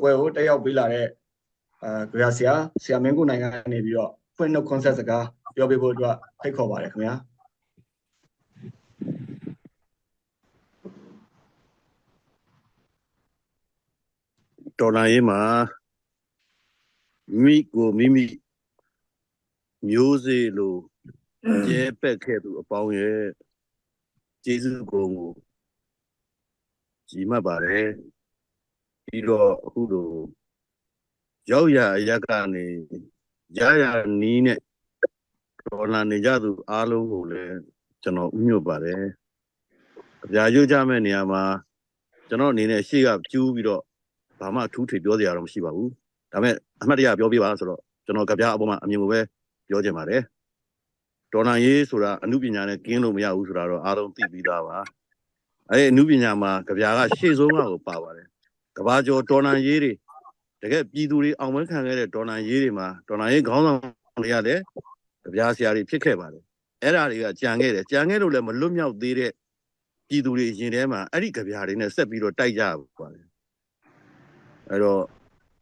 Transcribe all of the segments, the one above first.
ပွဲကိုတက်ရောက်ပေးလာတဲ့အာကြရဆရာဆရာမင်းကိုနိုင်ကနေပြီးတော့ဖွင့်နှုတ်ခွန်းဆက်စကားပြောပေးဖို့အတွက်ဖိတ်ခေါ်ပါတယ်ခင်ဗျာတော်လာရေးမှာမိကိုမိမိမျိုးစေ့လိုကျဲပက်ခဲ့သူအပေါင်းရဲ့ကျေးဇူးကုံကိုကြီးမှတ်ပါတယ် ပြီးတော့အခုလိုရောက်ရအရက်ကနေရရနီးနဲ့တော်လာနေကြသူအားလုံးကိုလည်းကျွန်တော်ဥညွတ်ပါတယ်အပြာရွတ်ကြမဲ့နေရာမှာကျွန်တော်အနေနဲ့ရှေ့ကကျူးပြီးတော့ဘာမှအထူးထွေပြောစရာတော့မရှိပါဘူးဒါပေမဲ့အမှတ်တရပြောပြပါဆိုတော့ကျွန်တော်ကြပြအပေါ်မှာအမြင်ကိုပဲပြောချင်ပါတယ်တော်လန်ရေးဆိုတာအမှုပညာနဲ့ကင်းလို့မရဘူးဆိုတာတော့အားလုံးသိပြီးသားပါအဲအမှုပညာမှာကြပြကရှေ့ဆုံးကကိုပါပါတယ် ကဘာကျော်တော်လန်ရေးတွေတကယ်ပြည်သူတွေအောင်ပွဲခံခဲ့တဲ့တော်လန်ရေးတွေမှာတော်လန်ရေးခေါင်းဆောင်တွေကလည်းကြပြဆရာတွေဖြစ်ခဲ့ပါတယ်အဲ့ဒါတွေကကြံခဲ့တယ်ကြံခဲ့လို့လည်းမလွတ်မြောက်သေးတဲ့ပြည်သူတွေရင်ထဲမှာအဲ့ဒီကြပြတွေနဲ့ဆက်ပြီးတော့တိုက်ကြပါတယ်အဲ့တော့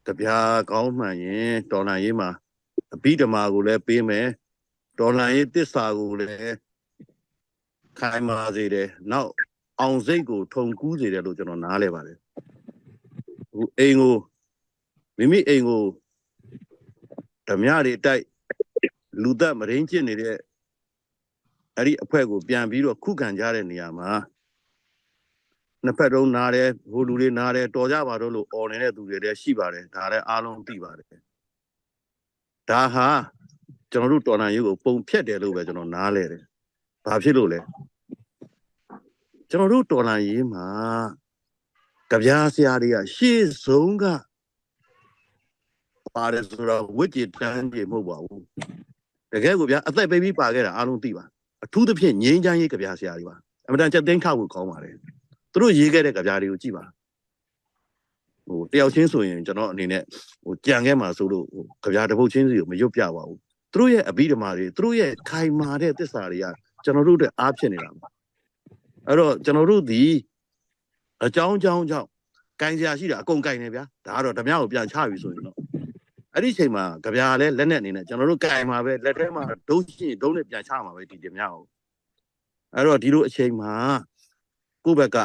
တပြားကောင်းမှန်ရင်တော်လန်ရေးမှာအဘိဓမ္မာကိုလည်းပေးမယ်တော်လန်ရေးတစ္ဆာကိုလည်းခိုင်မာစေတယ်နောက်အောင်စိတ်ကို ထုံကူးစေတယ်လို့ကျွန်တော်နားလဲပါတယ် အခုအိမ်ကိုမိမိအိမ်ကိုဓမြတွေတိုက်လူသက်မရင်းကျင့်နေတဲ့အဲ့ဒီအဖွဲ့ကိုပြန်ပြီးတော့ခုခံကြတဲ့နေရာမှာနှစ်ဖက်လုံးနားတယ်ဟိုလူတွေနားတယ်တော်ကြပါတော့လို့អော်နေတဲ့သူတွေလည်းရှိပါတယ်ဒါလည်းအားလုံးသိပါတယ်ဒါဟာကျွန်တော်တို့တော်လန်ရေးကိုပုံဖြတ်တယ်လို့ပဲကျွန်တော်နားလဲတယ်ဘာဖြစ်လို့လဲကျွန်တော်တို့တော်လန်ရေးမှာ ကြပြားဆရာတွေကရှေ့ဆုံးကပါတယ်ဆိုတော့ဝစ်ကြည်တန်းကြည်မဟုတ်ပါဘူးတကယ်ကိုဗျာအသက်ပေးပြီးပါခဲ့တာအားလုံးသိပါအထူးသဖြင့်ငြိမ်းချမ်းရေးကြပြားဆရာတွေပါအမှန်တန်ချက်သိမ်းထောက်ဖို့ကောင်းပါတယ်သူတို့ရေးခဲ့တဲ့ကြပြားတွေကိုကြည့်ပါဟိုတယောက်ချင်းဆိုရင်ကျွန်တော်အနေနဲ့ဟိုကြံခဲ့မှာဆိုလို့ဟိုကြပြားတစ်ပုတ်ချင်းစီကိုမရွတ်ပြပါဘူးသူတို့ရဲ့အဘိဓမ္မာတွေသူတို့ရဲ့ခိုင်မာတဲ့သစ္စာတွေကကျွန်တော်တို့အတွက်အားဖြစ်နေတာပါအဲ့တော့ကျွန်တော်တို့ဒီ အကြောင်းအကြောင်းကြောင့်ကင်စရာရှိတာအကုန်ကင်နေဗျာဒါကတော့ဓမြကိုပြန်ချပြီဆိုရင်တော့အဲ့ဒီချိန်မှာကြပြားလည်းလက်နဲ့အနေနဲ့ကျွန်တော်တို့ကင်မှာပဲလက်ထဲမှာဒုံးရှိရင်ဒုံးနဲ့ပြန်ချမှာပဲဒီဓမြကိုအဲ့တော့ဒီလိုအချိန်မှာကိုယ့်ဘက်က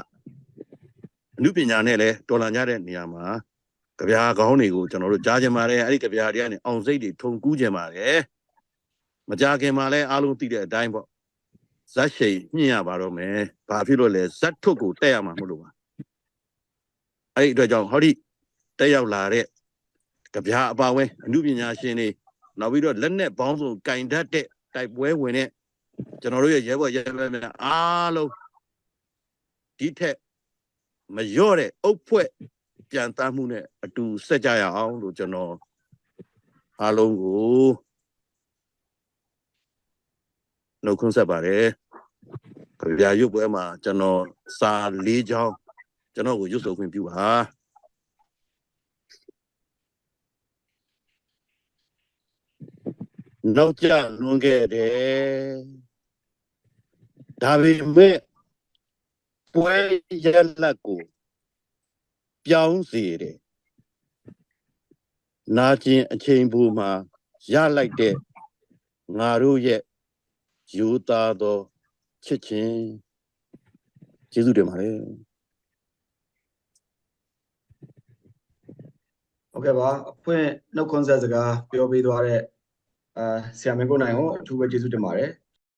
အမှုပညာနဲ့လည်းတော်လန်ကြတဲ့နေရာမှာကြပြားကောင်းတွေကိုကျွန်တော်တို့ကြားကြပါတယ်အဲ့ဒီကြပြားတွေကနေအောင်စိတ်တွေထုံကူးကြပါတယ်မကြခင်မှာလည်းအားလုံးသိတဲ့အတိုင်းပေါ့ဇက်ရှိန်ညှင့်ရပါတော့မယ်ဘာဖြစ်လို့လဲဇက်ထုတ်ကိုတက်ရမှာမဟုတ်လို့ပါ အဲ့ဒီအတွက်ကြောင့်ဟောဒီတက်ရောက်လာတဲ့ကြပြားအပါဝင်အမှုပညာရှင်တွေနောက်ပြီးတော့လက်နဲ့ဘောင်းစုံကင်တတ်တဲ့တိုက်ပွဲဝင်တဲ့ကျွန်တော်တို့ရဲ့ရဲဘော်ရဲဘက်များအားလုံးဒီထက်မလျော့တဲ့အုပ်ဖွဲ့ပြန်တမ်းမှုနဲ့အတူဆက်ကြရအောင်လို့ကျွန်တော်အားလုံးကိုနှုတ်ခွန်းဆက်ပါတယ်။ကြပြရုပ်ပွဲမှာကျွန်တော်စာ၄ချောင်း ကျွန်တော်ကိုရွတ်ဆိုခွင့်ပြုပါ။နောက်ကျလွန်ခဲ့တယ်။ဒါပေမဲ့ပွဲရလက်ကိုပြောင်းစေတယ်။နာကျင်အချိန်ဘူမှာရလိုက်တဲ့ငါတို့ရဲ့ယူသားသောချစ်ချင်းကျေးဇူးတင်ပါတယ် ဟုတ်ကဲ့ပါအဖွင့်နှုတ်ခွန်းဆက်စကားပြောပေးသွားတဲ့အာဆရာမင်းကိုနိုင်ကိုအထူးပဲကျေးဇူးတင်ပါတယ်